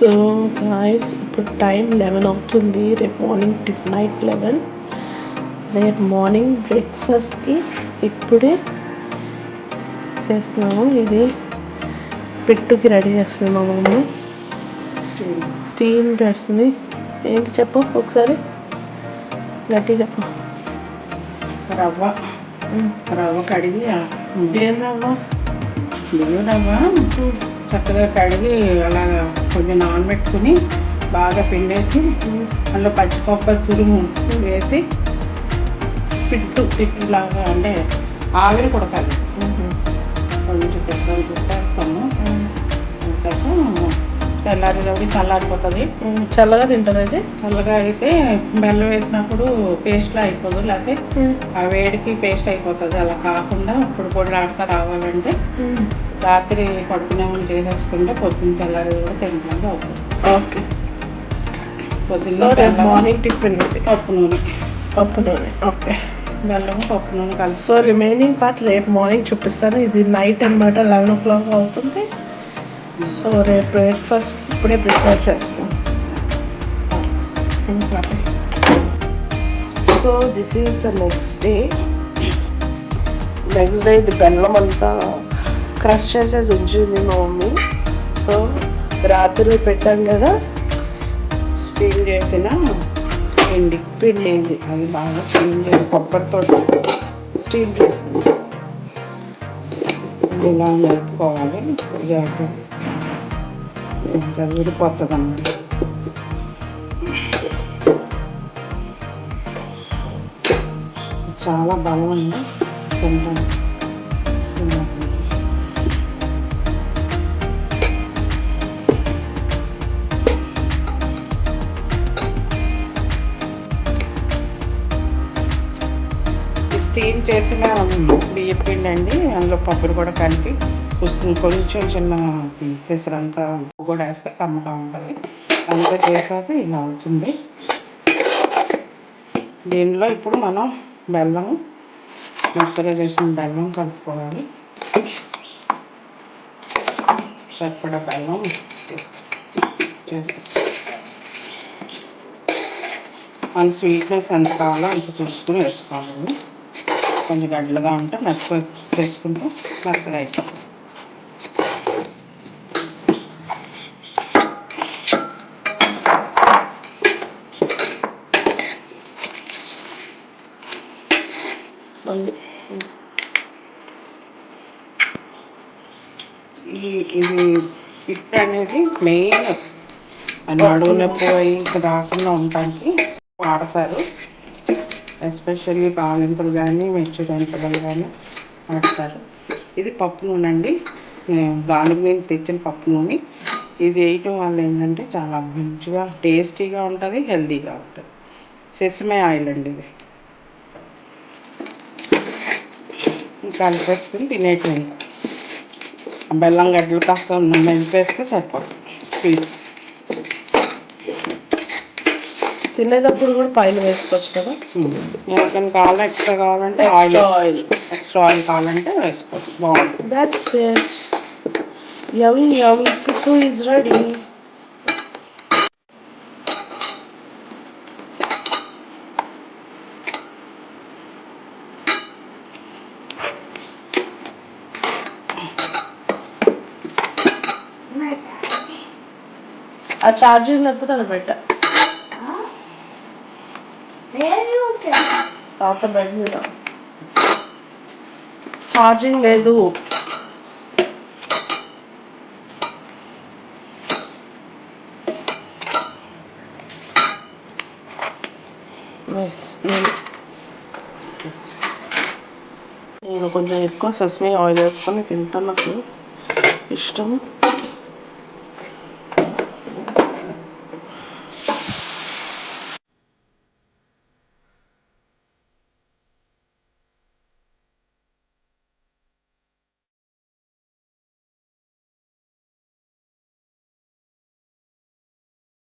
So guys ఇప్పుడు time eleven అవుతుంది. రేపు మార్నింగ్ టిఫ్ నైట్ లెవెన్ రేపు మార్నింగ్ బ్రేక్ఫాస్ట్కి ఇప్పుడే చేస్తున్నాము. ఇది పిట్టుకి రెడీ చేస్తుంది మా మమ్మీ. స్టీమ్ చేస్తుంది. ఏంటి చెప్పు ఒకసారి? గట్టి చెప్పు. రవ్వ. రవ్వ కడిగి ఏం రవ్వ? బియ్యం రవ్వ. చక్కగా కడిగి అలాగా కొంచెం నానబెట్టుకుని బాగా పిండేసి అందులో పచ్చి కొబ్బరి తురుము వేసి పిట్టు పిట్టులాగా అంటే ఆవిరి కొడకాలి తెల్లారి చల్లారిపోతుంది. చల్లగా తింటుంది అది చల్లగా అయితే బెల్లం వేసినప్పుడు పేస్ట్లా అయిపోదు లేకపోతే ఆ వేడికి పేస్ట్ అయిపోతుంది. అలా కాకుండా ఇప్పుడు పొడిలాడుతా రావాలంటే రాత్రి పడుకునే ముందు చేసేసుకుంటే పొద్దున్న తెల్లారి కూడా తినడానికి అవుతుంది. ఓకే. పొద్దున్న మార్నింగ్ టిఫిన్ పప్పు నూనె. పప్పు నూనె ఓకే. బెల్లం పప్పు నూనె కలిసి సో రిమైనింగ్ పార్ట్ రేపు మార్నింగ్ చూపిస్తాను. ఇది నైట్ అన్నమాట లెవెన్ ఓ క్లాక్ అవుతుంది. సో రేపు బ్రేక్ఫాస్ట్ ఇప్పుడే ప్రిపేర్ చేస్తాం so this is the next day next day ఇది బెల్లం అంతా క్రష్ చేసేసి ఉంచింది మా మమ్మీ. సో రాత్రి పెట్టాం కదా. స్టీమ్ చేసిన పిండి. పిండింది అది బాగా స్టీమ్ చేసి కొబ్బరితో స్టీమ్ చేసింది ఇలా జరుపుకోవాలి జాగ్రత్త ఇంకా విడిపోతుంది అన్నమాట చాలా బలం అండి తింటాను స్టీమ్ చేసిన బియ్య పిండి అండి అందులో పప్పులు కూడా కలిపి కొంచెం చిన్న పెసరంతా ఉప్పు కూడా వేస్తే కమ్మగా ఉంటుంది. అంతా చేసాక ఇలా అవుతుంది. దీనిలో ఇప్పుడు మనం బెల్లం మెత్తగా చేసిన బెల్లం కలుపుకోవాలి. సరిపడా బెల్లం చేసి మన స్వీట్నెస్ ఎంత కావాలో అంత చూసుకుని వేసుకోవాలి. కొంచెం గడ్డలుగా ఉంటే మెత్తగా వేసుకుంటే మెత్తగా అయిపోతుంది. ఈ ఇది పిట్ అనేది మెయిన్ నడువు నొప్పి పోయి రాకుండా ఉండటానికి వాడతారు. ఎస్పెషల్లీ పాలింపులు కానీ మెచ్యూరైన పిల్లలు కానీ వాడతారు. ఇది పప్పు నూనె అండి. దాని మీద తెచ్చిన పప్పు నూనె. ఇది వేయటం వల్ల ఏంటంటే చాలా మంచిగా టేస్టీగా ఉంటుంది హెల్తీగా ఉంటుంది. సెసమే ఆయిల్ అండి ఇది. కలిపేసుకుని తినేటివి బెల్లం గడ్డలు కాస్త మెలిపేస్తే సరిపోతుంది తినేటప్పుడు కూడా పైన వేసుకోవచ్చు కదా ఎవరికైనా కావాలా ఎక్స్ట్రా కావాలంటే ఆయిల్ ఆయిల్ ఎక్స్ట్రా ఆయిల్ కావాలంటే వేసుకోవచ్చు బాగుంటుంది దట్స్ ఇట్ యమ్మీ యమ్మీ పిక్కు రెడీ ఆ ఛార్జింగ్ లేకపోతే అది పెట్ట తాత బెడ్ మీద. ఛార్జింగ్ లేదు. నేను కొంచెం ఎక్కువ సస్మే ఆయిల్ వేసుకొని తింటాను నాకు. ఇష్టం.